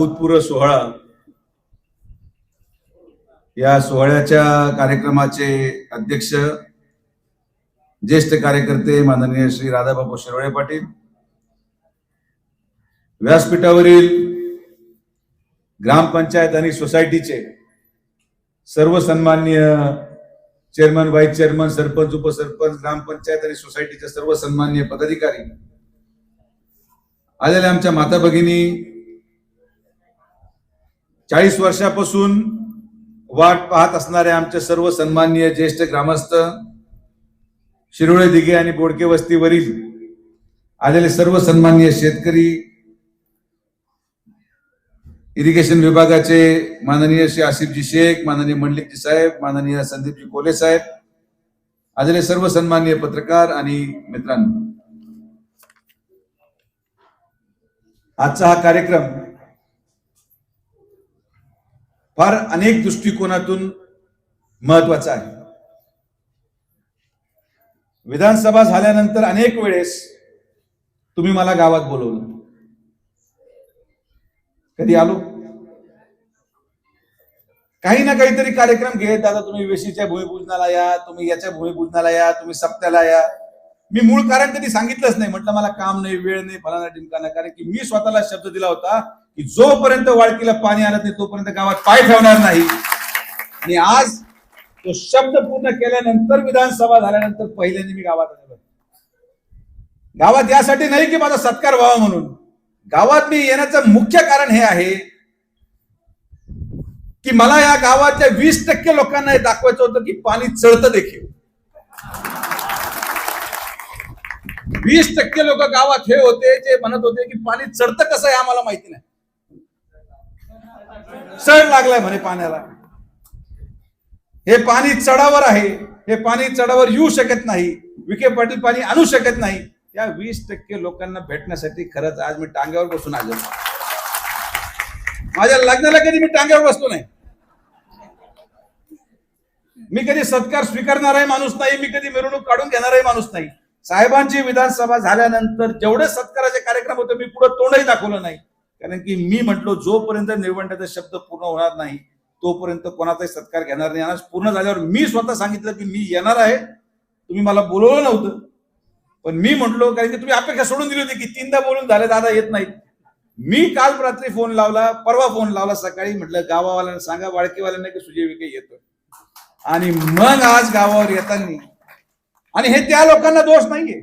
अभूतपूर्व सोहळा. या सोहळ्याच्या कार्यक्रमाचे अध्यक्ष ज्येष्ठ कार्यकर्ते माननीय श्री राधाबापू शिरोळे पाटील. व्यासपीठावरील ग्रामपंचायत आणि सोसायटीचे सर्व सन्मान्य चेअरमन व्हाईस चेअरमन सरपंच उपसरपंच ग्रामपंचायत आणि सोसायटीचे सर्व सन्मान्य पदाधिकारी. आलेल्या आमच्या माता भगिनी चाळीस वर्षापासून वाट पाहत असणाऱ्या आमचे सर्व सन्माननीय ज्येष्ठ ग्रामस्थ शिरोळे दिघे आणि बोडके वस्तीवरील आलेले सर्व सन्माननीय शेतकरी इरिगेशन विभागाचे माननीय श्री आसिफजी शेख माननीय मंडलिकजी साहेब माननीय संदीपजी कोले साहेब आलेले सर्व सन्माननीय पत्रकार आणि मित्रांनो. आजचा हा कार्यक्रम फार अनेक दृष्टिकोनातून महत्त्वाचा आहे. विधानसभा झाल्यानंतर अनेक वेळेस तुम्ही मला गावात बोलवलं. कधी आलो? काही ना काहीतरी कार्यक्रम घेत आता तुम्ही वेशीच्या भूमिपूजनाला या तुम्ही याच्या भूमिपूजनाला या तुम्ही सप्त्याला या. मी मूळ कारण कधी सांगितलंच नाही. म्हटलं मला काम नाही वेळ नाही फलाना टिमकाना कारण की मी स्वतःला शब्द दिला होता की जोपर्यंत वाळकीला पाणी आलं नाही तोपर्यंत गावात पाय ठेवणार नाही. आणि आज तो शब्द पूर्ण केल्यानंतर विधानसभा झाल्यानंतर पहिल्यांदा मी गावात आलेलो गावात यासाठी नाही की माझा सत्कार व्हावा म्हणून. गावात मी येण्याचं मुख्य कारण हे आहे की मला या गावातल्या वीस टक्के लोकांना हे दाखवायचं होतं की पाणी चढतं देखील. वीस टक्के लोक गावात हे होते जे म्हणत होते की पाणी चढतं कसं आहे आम्हाला माहिती नाही. चढ लागलाय म्हणे पाण्याला. हे पाणी चढावर आहे. हे पाणी चढावर येऊ शकत नाही. विखे पाटील पाणी आणू शकत नाही. त्या वीस टक्के लोकांना भेटण्यासाठी खरंच आज मी टांग्यावर बसून आलो. माझ्या लग्नाला कधी मी टांग्यावर बसलो नाही. मी कधी सत्कार स्वीकारणाराही माणूस नाही. मी कधी मिरवणूक काढून घेणाराही माणूस नाही. साहेबांची विधानसभा झाल्यानंतर जेवढे सत्काराचे कार्यक्रम होते मी पुढे तोंडही दाखवलं नाही. कारण की मी म्हटलो जोपर्यंत निवडण्याचा शब्द पूर्ण होणार नाही तोपर्यंत कोणाचाही सत्कार घेणार नाही. आणि पूर्ण झाल्यावर मी स्वतः सांगितलं की मी येणार आहे. तुम्ही मला बोलवलं नव्हतं. पण मी म्हटलो कारण की तुम्ही अपेक्षा सोडून दिली होती की तीनदा बोलून झाले दादा येत नाहीत. मी काल रात्री फोन लावला परवा फोन लावला सकाळी म्हटलं गावावाल्यांना सांगा वाळकीवाल्यांना की सुजय विखे येतो आणि मग आज गावावर येताना आणि हे त्या लोकांना दोष नाहीये.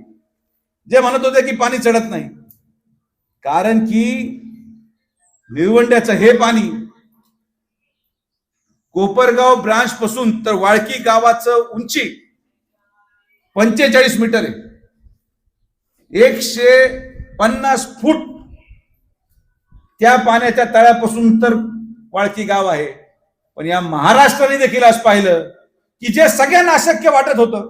जे म्हणत होते की पाणी चढत नाही. कारण की निळवंड्याचं हे पाणी कोपरगाव ब्रांच पासून तर वाळकी गावाचं उंची पंचेचाळीस मीटर आहे. एकशे पन्नास फूट त्या पाण्याच्या तळ्यापासून तर वाळकी गाव आहे. पण या महाराष्ट्राने देखील आज पाहिलं की जे सगळ्यांना अशक्य वाटत होतं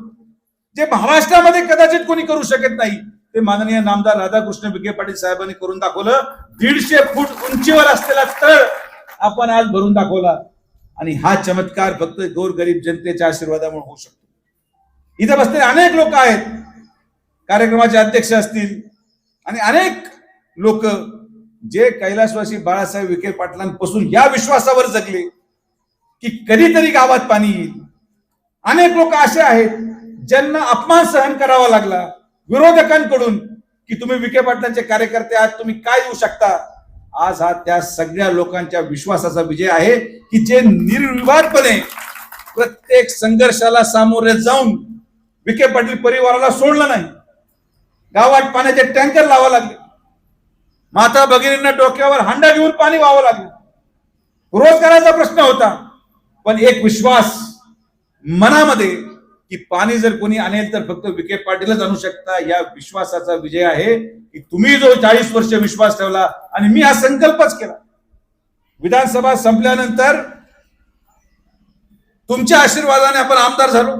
जे महाराष्ट्रामध्ये कदाचित कोणी करू शकत नाही ते माननीय नामदार राधाकृष्ण विखे पाटील साहेबांनी करून दाखवलं. दीडशे फूट उंचीवर असलेला तळ आपण आज भरून दाखवला. आणि हा चमत्कार फक्त गोरगरीब जनतेच्या आशीर्वादामुळे होऊ शकतो. इथे बसलेले अनेक लोक आहेत. कार्यक्रमाचे अध्यक्ष असतील. आणि अनेक लोक जे कैलासवासी बाळासाहेब विखे पाटलांपासून या विश्वासावर जगले की कधीतरी गावात पाणी येईल. अनेक लोक असे आहेत ज्यांना अपमान सहन करावा लागला. विरोधकांकडून की तुम्ही विखे पाटलांचे कार्यकर्ते आहात तुम्ही काय येऊ शकता? आज हा त्या सगळ्या लोकांच्या विश्वासाचा विजय आहे की जे निर्विवादपणे प्रत्येक संघर्षाला सामोरे जाऊन विखे पाटील परिवाराला सोडलं नाही. गावात पाण्याचे टँकर लावा लागले. माता भगिनींना डोक्यावर हांडा घेऊन पाणी व्हावं लागलं. रोजगाराचा प्रश्न होता. पण एक विश्वास मनामध्ये की पाणी जर कोणी आणेल तर फक्त विखे पाटीलच आणू शकता. या विश्वासाचा विजय आहे की तुम्ही जो चाळीस वर्ष विश्वास ठेवला आणि मी हा संकल्पच केला. विधानसभा संपल्यानंतर तुमच्या आशीर्वादाने आपण आमदार झालो.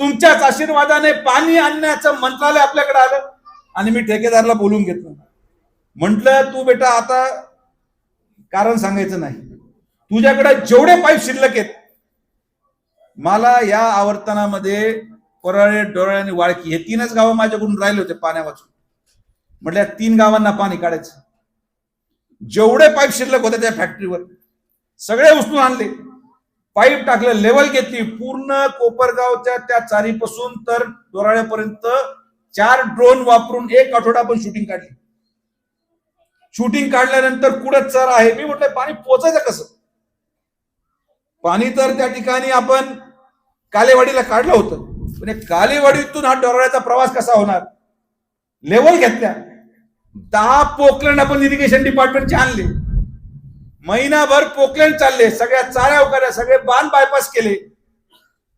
तुमच्याच आशीर्वादाने पाणी आणण्याचं मंत्रालय आपल्याकडे आलं आणि मी ठेकेदारला बोलून घेतलं. म्हटलं तू बेटा आता कारण सांगायचं नाही. तुझ्याकडे जेवढे पाईप शिल्लक आहेत मला या आवर्तनामध्ये कोराळे डोळे आणि वाळकी हे तीनच गावं माझ्याकडून राहिले होते पाण्या वाचून तीन गावांना पाणी काढायचं. जेवढे पाईप शिल्लक होते त्या फॅक्टरीवर सगळे उचलून आणले. पाईप टाकलं लेवल घेतली. पूर्ण कोपरगावच्या त्या चारीपासून तर दोराळ्यापर्यंत चार ड्रोन वापरून एक आठवडा आपण शूटिंग काढली. शूटिंग काढल्यानंतर कुठं चर आहे? मी म्हटलं पाणी पोचायचं कसं? पाणी तर त्या ठिकाणी आपण कालेवाडीला काढलं होतं. पण कालेवाडीतून हा डोराळ्याचा प्रवास कसा होणार? लेवल घेतल्या. दहा पोकलंड आपण इरिगेशन डिपार्टमेंटचे आणले. महिनाभर पोकलंड चालले. सगळ्या चाऱ्या उकाऱ्या सगळे बांध बायपास केले.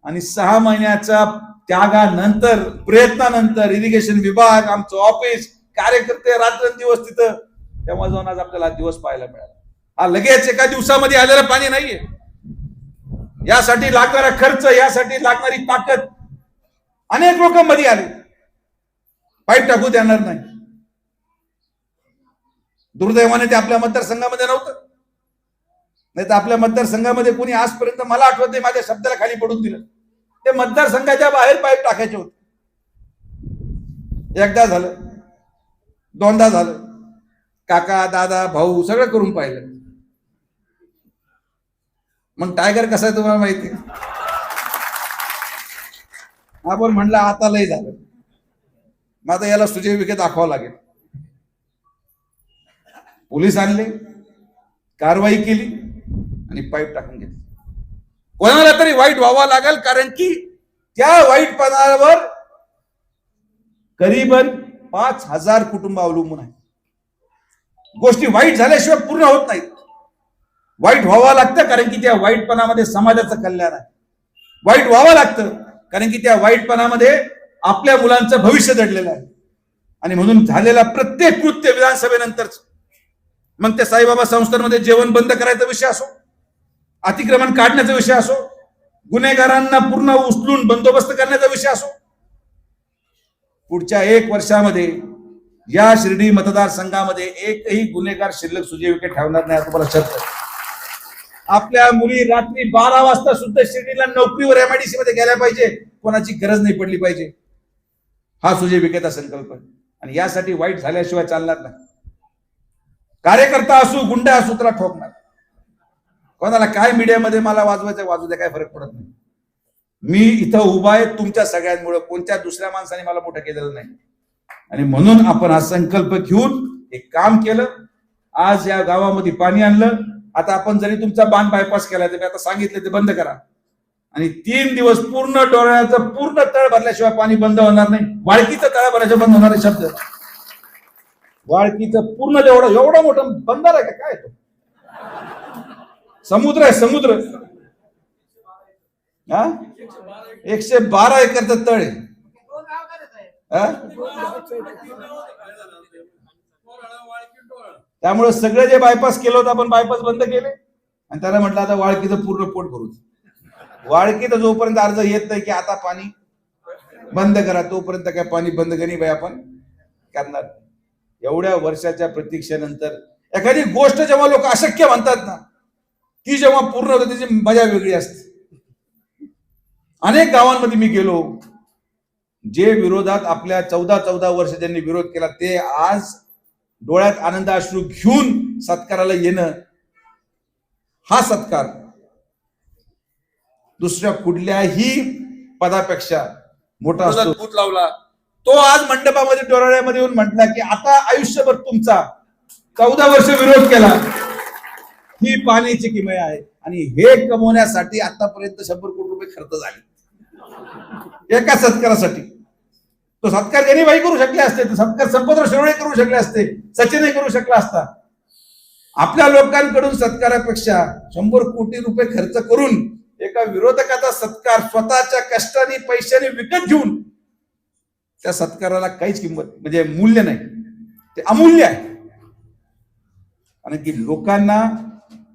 आणि सहा महिन्याचा त्यागानंतर प्रयत्नानंतर इरिगेशन विभाग आमचं ऑफिस कार्यकर्ते रात्रंदिवस तिथं. तेव्हा जाऊन आज आपल्याला दिवस पाहायला मिळाला. हा लगेच एका दिवसामध्ये आलेलं पाणी नाहीये. यासाठी लागणारा खर्च यासाठी लागणारी ताकद. अनेक लोक मध्ये आले. पाईप टाकू देणार नाही. दुर्दैवाने ते आपल्या मतदारसंघामध्ये नव्हतं. नाही तर आपल्या मतदारसंघामध्ये कोणी आजपर्यंत मला आठवत नाही माझ्या शब्दाला खाली पडून दिलं. ते मतदारसंघाच्या बाहेर पाईप टाकायचे होते. एकदा झालं दोनदा झालं. काका दादा भाऊ सगळं करून पाहिलं. मग टायगर कसा आहे तुम्हाला माहिती आपण म्हणलं आता लय झालं. मग आता याला सुजय विखे दाखवावं लागेल. पोलीस आणले कारवाई केली आणि पाईप टाकून घेतली. कोणाला तरी वाईट व्हावा लागेल कारण की त्या वाईटपणावर करीबन पाच हजार कुटुंब अवलंबून आहे. गोष्टी वाईट झाल्याशिवाय पूर्ण होत नाहीत. वाईट व्हावं लागतं कारण की त्या वाईटपणामध्ये समाजाचं कल्याण आहे. वाईट व्हावं लागतं कारण की त्या वाईटपणामध्ये आपल्या मुलांचं भविष्य दडलेलं आहे. आणि म्हणून झालेला प्रत्येक कृत्य विधानसभेनंतरच. मग त्या साईबाबा संस्थांमध्ये जेवण बंद करायचा विषय असो अतिक्रमण काढण्याचा विषय असो गुन्हेगारांना पूर्ण उचलून बंदोबस्त करण्याचा विषय असो पुढच्या एक वर्षामध्ये या शिर्डी मतदारसंघामध्ये एकही गुन्हेगार शिल्लक सुजीविके ठेवणार नाही असं मला शर्त आपल्या मुली रात्री बारा वाजता सुद्धा शिर्डीला नोकरीवर एमआयडीसी मध्ये गेल्या पाहिजे. कोणाची गरज नाही पडली पाहिजे. हा सुजय विखेचा संकल्प आणि यासाठी वाईट झाल्याशिवाय चालणार नाही. कार्यकर्ता असू गुंडा असू त्याला ठोकणार. कोणाला काय मीडियामध्ये मला वाजवायचं वाजू द्या काय फरक पडत नाही. मी इथं उभा आहे तुमच्या सगळ्यांमुळे कोणत्या दुसऱ्या माणसाने मला मोठं केलेलं नाही. आणि म्हणून आपण हा संकल्प घेऊन एक काम केलं. आज या गावामध्ये पाणी आणलं. आता आपण जरी तुमचा बांध बायपास केला तर मी आता सांगितलं ते बंद करा. आणि तीन दिवस पूर्ण डोळ्याचं पूर्ण तळ भरल्याशिवाय पाणी बंद होणार नाही. वाळकीचं तळ भरल्याशिवाय बंद होणार आहे शब्द. वाळकीचं पूर्ण जेवढं एवढं मोठं बंदर आहे का? काय तो? समुद्र आहे समुद्र. हा? एकशे बारा एकरचं तळ आहे. हा? त्यामुळे सगळे जे बायपास केलं होतं आपण बायपास बंद केले. आणि त्याला म्हटलं आता वाळकीचं पूर्ण पोट भरू वाळकीत जोपर्यंत अर्ज येत नाही की आता पाणी बंद करा तोपर्यंत काय पाणी बंद करी बाई आपण? करणार एवढ्या वर्षाच्या प्रतीक्षेनंतर एखादी गोष्ट जेव्हा लोक अशक्य म्हणतात ना ती जेव्हा पूर्ण होते त्याची मजा वेगळी असते. अनेक गावांमध्ये मी गेलो. जे विरोधात आपल्या चौदा चौदा वर्ष ज्यांनी विरोध केला ते आज डोळ्यात आनंद अश्रू घेऊन सत्काराला येणं हा सत्कार. दुसऱ्या कुठल्याही पदापेक्षा मोठा असतो. लावला? तो आज मंडपामध्ये डोराळ्यामध्ये येऊन म्हटला की आता आयुष्यभर तुमचा चौदा वर्ष विरोध केला. ही पाण्याची किमय आहे. आणि हे कमवण्यासाठी आतापर्यंत शंभर कोटी रुपये खर्च झाले. एका सत्कारासाठी. तो सत्कार गणीबाई करू शकले असते तो सत्कार संपत्र शिरोळे करू शकले असते सचिनही करू शकला असता. आपल्या लोकांकडून सत्कारापेक्षा शंभर कोटी रुपये खर्च करून एका विरोधकाचा सत्कार स्वतःच्या कष्टाने पैशाने विकत घेऊन त्या सत्काराला काहीच किंमत म्हणजे मूल्य नाही. ते अमूल्य आहे. आणि की लोकांना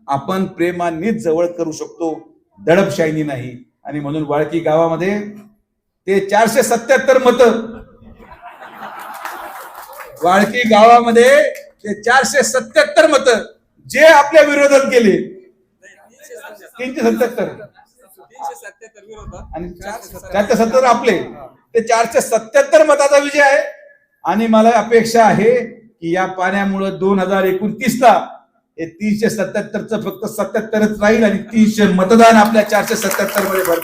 आपण प्रेमानेच जवळ करू शकतो दडपशाहीनी नाही. आणि म्हणून वाळकी गावामध्ये ते चारशे सत्याहत्तर मतं वाळकी गावामध्ये ते चारशे सत्याहत्तर मत जे आपल्या विरोधात गेले. तीनशे सत्याहत्तर. आणि चारशे सत्तर आपले. ते चारशे सत्याहत्तर मताचा विजय आहे. आणि मला अपेक्षा आहे की या पाण्यामुळे दोन हजार एकोणतीस ला हे तीनशे सत्याहत्तरचं फक्त सत्याहत्तरच राहील आणि तीनशे मतदान आपल्या चारशे सत्याहत्तरमध्ये भर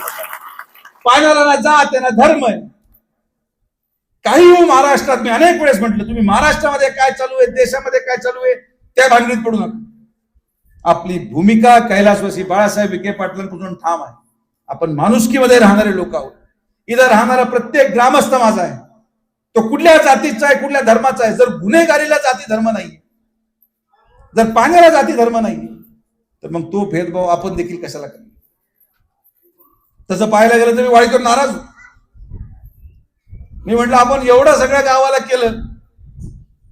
पाण्याला ना जात आहे ना धर्म आहे. काही हो महाराष्ट्रात मी अनेक वेळेस म्हटलं तुम्ही महाराष्ट्रामध्ये काय चालू आहे देशामध्ये काय चालू आहे त्या भानगडीत पडू नका. आपली भूमिका कैलासवासी बाळासाहेब विखे पाटलांपासून ठाम आहे. आपण माणुसकीमध्ये राहणारे लोक आहोत. इथं राहणारा प्रत्येक ग्रामस्थ माझा आहे. तो कुठल्या जातीचा आहे कुठल्या धर्माचा आहे जर गुन्हेगारीला जाती धर्म नाही जर पाण्याला जाती धर्म नाही तर मग तो भेदभाव आपण देखील कशाला करू तसं पाहायला गेलं तर मी वाळीकर नाराज होतो. मी म्हटलं आपण एवढं सगळ्या गावाला केलं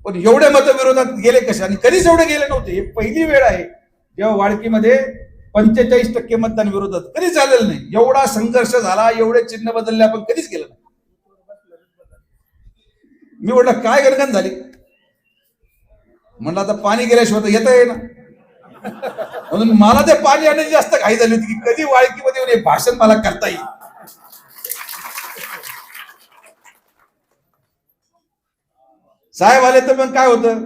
पण एवढे मत विरोधात गेले कसे? आणि कधीच एवढे गेले नव्हते. हे पहिली वेळ आहे. जेव्हा वाळकीमध्ये पंचेचाळीस टक्के मतदान विरोधात कधीच झालेलं नाही. एवढा संघर्ष झाला एवढे चिन्ह बदलले आपण कधीच केलं नाही. मी म्हटलं काय गणगण झाली? म्हणलं आता पाणी गेल्याशिवाय तर येता येईना. म्हणून मला ते पाणी आणण्याची जास्त घाई झाली होती की कधी वाळकीमध्ये येऊन हे भाषण मला करता येईल. साहेब आले तर मग काय होतं?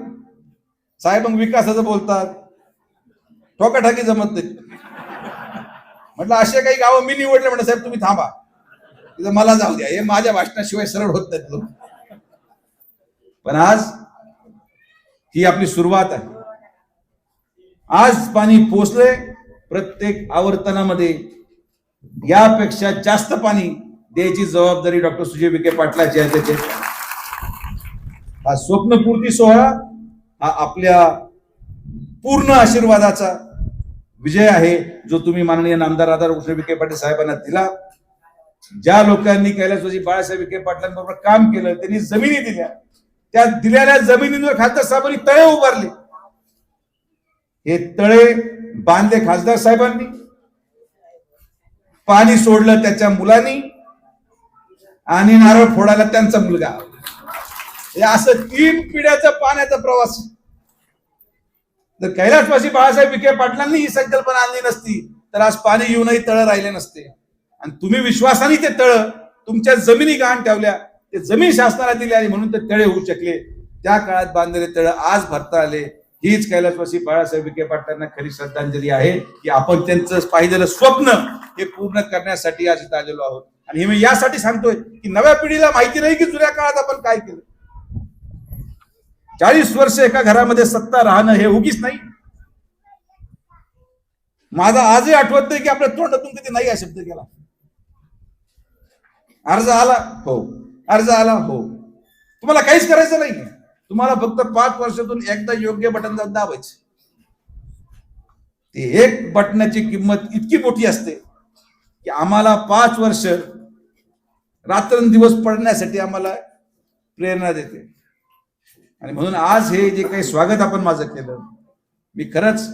साहेब मग विकासाचं बोलतात. ठोकाठाकी जमत नाही. म्हटलं असे काही गावं मी निवडले म्हटलं साहेब तुम्ही थांबा. तिथं मला जाऊ द्या. हे माझ्या भाषणाशिवाय सरळ होत नाहीत लोक. पण आज ही आपली सुरुवात आहे. आज पाणी पोचले प्रत्येक आवर्तनामध्ये. यापेक्षा जास्त पाणी द्यायची जबाबदारी डॉक्टर सुजय विखे पाटलाची आहे त्याचे. हा स्वप्नपूर्ती सोहळा हा आपल्या पूर्ण आशीर्वादाचा विजय आहे जो तुम्ही माननीय नामदार राधाकृष्ण विखे पाटील साहेबांना दिला. ज्या लोकांनी कैलासवाजी बाळासाहेब विखे पाटलांबरोबर काम केलं त्यांनी जमिनी दिल्या. त्या दिलेल्या जमिनींवर खासदार साहेबांनी तळे उभारले. हे तळे बांधले खासदार साहेबांनी. पाणी सोडलं त्याच्या मुलांनी. आणि नारळ फोडायला त्यांचा मुलगा. असं तीन पिढ्याचा पाण्याचा प्रवास. जर कैलासवासी बाळासाहेब विखे पाटलांनी ही संकल्पना आणली नसती तर आज पाणी येऊनही तळ राहिले नसते. आणि तुम्ही विश्वासाने ते तळ तुमच्या जमिनी गहाण ठेवल्या ते जमीन शासनाला दिली आणि म्हणून ते तळे होऊ शकले. त्या काळात बांधलेले तळ आज भरता आले. हीच कैलासवासी बाळासाहेब विखे पाटलांना खरी श्रद्धांजली आहे की आपण त्यांचं पाहिलेलं स्वप्न हे पूर्ण करण्यासाठी आज इथं आलेलो आहोत. आणि हे मी यासाठी सांगतोय की नव्या पिढीला माहिती नाही की जुन्या काळात आपण काय केलं. चाळीस वर्ष एका घरामध्ये सत्ता राहणं हे उगीच नाही. माझा आजही आठवत नाही की आपल्या तोंडातून कधी नाही हा शब्द केला अर्ज आला हो. अर्ज आला हो. तुम्हाला काहीच करायचं नाही. तुम्हाला फक्त पाच वर्षातून एकदा योग्य बटन दाबायचं. ते एक बटनाची किंमत इतकी मोठी असते की आम्हाला पाच वर्ष रात्रंदिवस पडण्यासाठी आम्हाला प्रेरणा देते. आणि म्हणून आज हे जे काही स्वागत आपण माझं केलं मी खरंच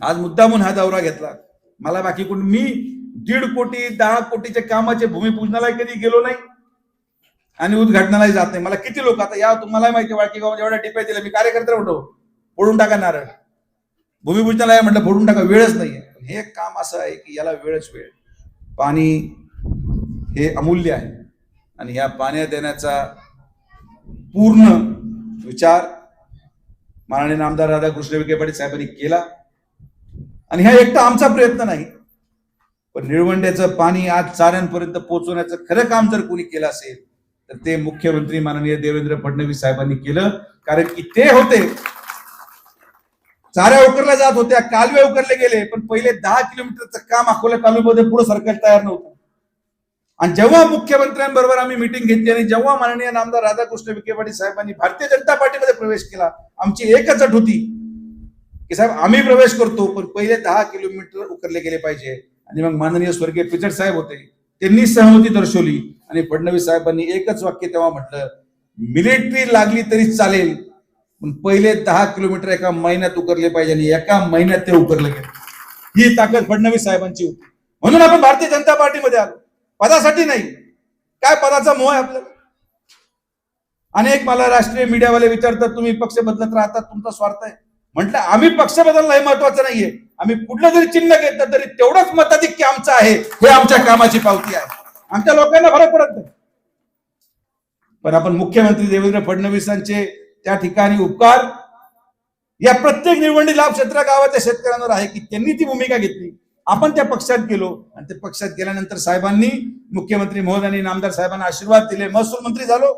आज मुद्दामून हा दौरा घेतला. मला बाकी कोण मी दीड कोटी दहा कोटीच्या कामाचे भूमिपूजनाला कधी गेलो नाही आणि उद्घाटनालाही जात नाही. मला किती लोक आता या तुम्हाला माहिती वाळकी गाव एवढ्या टिप्या दिल्या मी कार्यकर्ते होतो. फोडून टाका नारळ. भूमिपूजनाला या म्हटलं फोडून टाका वेळच नाहीये पण हे काम असं आहे की याला वेळच वेळ. पाणी हे अमूल्य आहे. आणि ह्या पाण्या देण्याचा पूर्ण विचार माननीय आमदार राधाकृष्ण विखे पाटील साहेबांनी केला. आणि हा एकटा आमचा प्रयत्न नाही. पण निळवंड्याचं पाणी आज चाऱ्यांपर्यंत पोहोचवण्याचं खरं काम जर कोणी केलं असेल तर ते मुख्यमंत्री माननीय देवेंद्र फडणवीस साहेबांनी केलं. कारण की ते होते. चाऱ्या उकरल्या जात होत्या कालवे उकरले गेले पण पहिले दहा किलोमीटरचं काम अकोला तालुक्यामध्ये पुढे सरकार तयार नव्हतं. आणि जेव्हा मुख्यमंत्र्यांबरोबर आम्ही मिटिंग घेतली आणि जेव्हा माननीय नामदार राधाकृष्ण विखे पाटील साहेबांनी भारतीय जनता पार्टीमध्ये प्रवेश केला आमची एकच अट होती की साहेब आम्ही प्रवेश करतो पण पहिले दहा किलोमीटर उकरले गेले पाहिजे. आणि मग माननीय स्वर्गीय पिचड साहेब होते त्यांनी सहमती दर्शवली आणि फडणवीस साहेबांनी एकच वाक्य तेव्हा म्हटलं मिलिटरी लागली तरी चालेल पण पहिले दहा किलोमीटर एका महिन्यात उकरले पाहिजे आणि एका महिन्यात ते उकरले गेले. ही ताकद फडणवीस साहेबांची होती. म्हणून आपण भारतीय जनता पार्टीमध्ये आलो. पदासाठी नाही. काय पदाचा मोह आहे आपल्याला? अनेक मला राष्ट्रीय मीडियावाले विचारतात तुम्ही पक्ष बदलत राहतात तुमचा स्वार्थ आहे. म्हटलं आम्ही पक्ष बदलणं हे महत्वाचं नाहीये. आम्ही कुठलं जरी चिन्ह घेतलं तरी तेवढंच मताधिक्य आमचं आहे. हे आमच्या कामाची पावती आहे. आमच्या लोकांना फरक पडत नाही. पण आपण मुख्यमंत्री देवेंद्र फडणवीसांचे त्या ठिकाणी उपकार या प्रत्येक निवडणी लाभ क्षेत्र गावाच्या शेतकऱ्यांवर आहे की त्यांनी ती भूमिका घेतली? आपण त्या पक्षात गेलो आणि त्या पक्षात गेल्यानंतर साहेबांनी मुख्यमंत्री महोदयांनी नामदार साहेबांना आशीर्वाद दिले महसूल मंत्री झालो.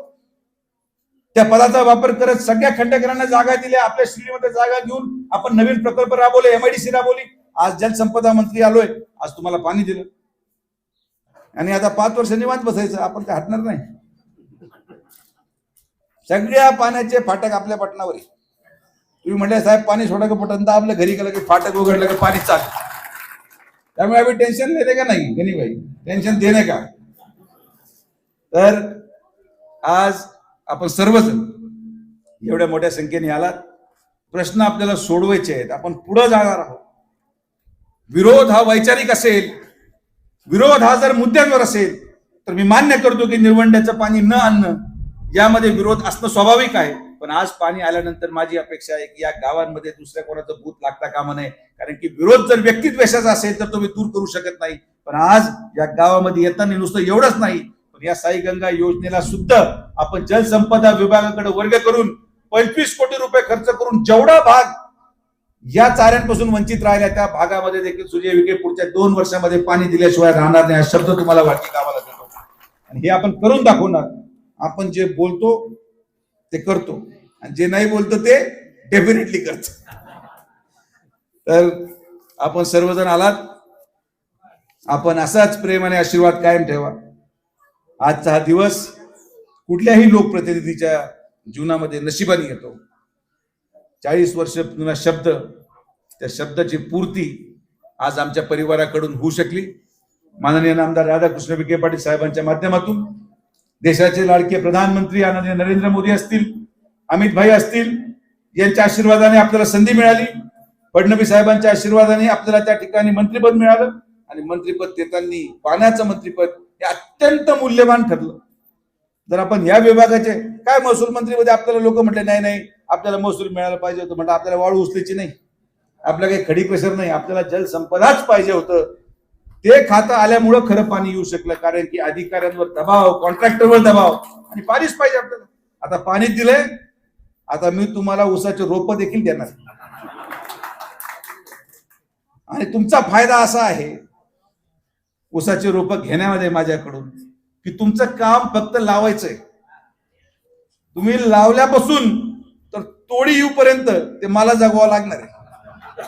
त्या पदाचा वापर करत सगळ्या खंडेकरांना जागा दिल्या आपल्या श्रीमध्ये जागा घेऊन आपण नवीन प्रकल्प राबवले एमआयडीसी राबवली. आज जलसंपदा मंत्री आलोय आज तुम्हाला पाणी दिलं. आणि आता पाच वर्ष निवांत बसायचं आपण काय हटणार नाही. सगळ्या पाण्याचे फाटक आपल्या पटनावर तुम्ही म्हटले साहेब पाणी सोडा का पटन तर आपल्या घरी गेलं की फाटक उघडलं की पाणी चालतं त्यामुळे आम्ही टेन्शन देणे का नाही गणी भाई? टेन्शन देणे का? तर आज आपण सर्वजण एवढ्या मोठ्या संख्येने आलात. प्रश्न आपल्याला सोडवायचे आहेत. आपण पुढे जाणार आहोत. विरोध हा वैचारिक असेल विरोध हा जर मुद्द्यांवर असेल तर मी मान्य करतो की निर्वंड्याचं पाणी न आणणं यामध्ये विरोध असणं स्वाभाविक आहे. पण आज पाणी आल्यानंतर माझी अपेक्षा आहे की या गावांमध्ये दुसऱ्या कोणाचं भूत लागता कामा नये. कारण की विरोध जर व्यक्तिद्वेषाचा असेल तर तो मी दूर करू शकत नाही. पण आज या गावामध्ये येताना नुसतं एवढंच नाही. पण या साईगंगा योजनेला सुद्धा आपण जलसंपदा विभागाकडे वर्ग करून पंचवीस कोटी रुपये खर्च करून जेवढा भाग या चाऱ्यांपासून वंचित राहिल्या त्या भागामध्ये देखील सूर्य विखे पुढच्या दोन वर्षामध्ये पाणी दिल्याशिवाय राहणार नाही हा शब्द तुम्हाला वाटते गावाला देतो आणि हे आपण करून दाखवणार. आपण जे बोलतो ते करतो. आणि जे नाही बोलतो ते डेफिनेटली करत. तर आपण सर्वजण आलात. आपण असाच प्रेम आणि आशीर्वाद कायम ठेवा. आजचा हा दिवस कुठल्याही लोकप्रतिनिधीच्या जीवनामध्ये नशिबाने येतो. चाळीस वर्ष जुना शब्द त्या शब्दाची पूर्ती आज आमच्या परिवाराकडून होऊ शकली. माननीय नामदार राधाकृष्ण विखे पाटील साहेबांच्या माध्यमातून देशाचे लाडके प्रधानमंत्री आनंदीय नरेंद्र मोदी असतील अमित भाई असतील यांच्या आशीर्वादाने आपल्याला संधी मिळाली. फडणवीस साहेबांच्या आशीर्वादाने आपल्याला त्या ठिकाणी मंत्रीपद मिळालं आणि मंत्रीपद देताना पाण्याचं मंत्रीपद हे अत्यंत मूल्यवान ठरलं. जर आपण या विभागाचे काय महसूल मंत्रीमध्ये आपल्याला लोक म्हटले नाही नाही आपल्याला महसूल मिळायला पाहिजे होतं म्हटलं आपल्याला वाळू उचलायची नाही. आपल्या काही खडी प्रेशर नाही आपल्याला जलसंपदाच पाहिजे होतं. ते खातं आल्यामुळं खरं पाणी येऊ शकलं कारण की अधिकाऱ्यांवर दबाव कॉन्ट्रॅक्टरवर दबाव आणि पाणीच पाहिजे आपल्याला. आता पाणी दिलंय आता मी तुम्हाला ऊसाचे रोप देखील देणार. आणि तुमचा फायदा असा आहे ऊसाचे रोप घेण्यामध्ये माझ्याकडून की तुमचं काम फक्त लावायचंय. तुम्ही लावल्यापासून तर तोडी येऊपर्यंत ते मला जगवावं लागणार आहे.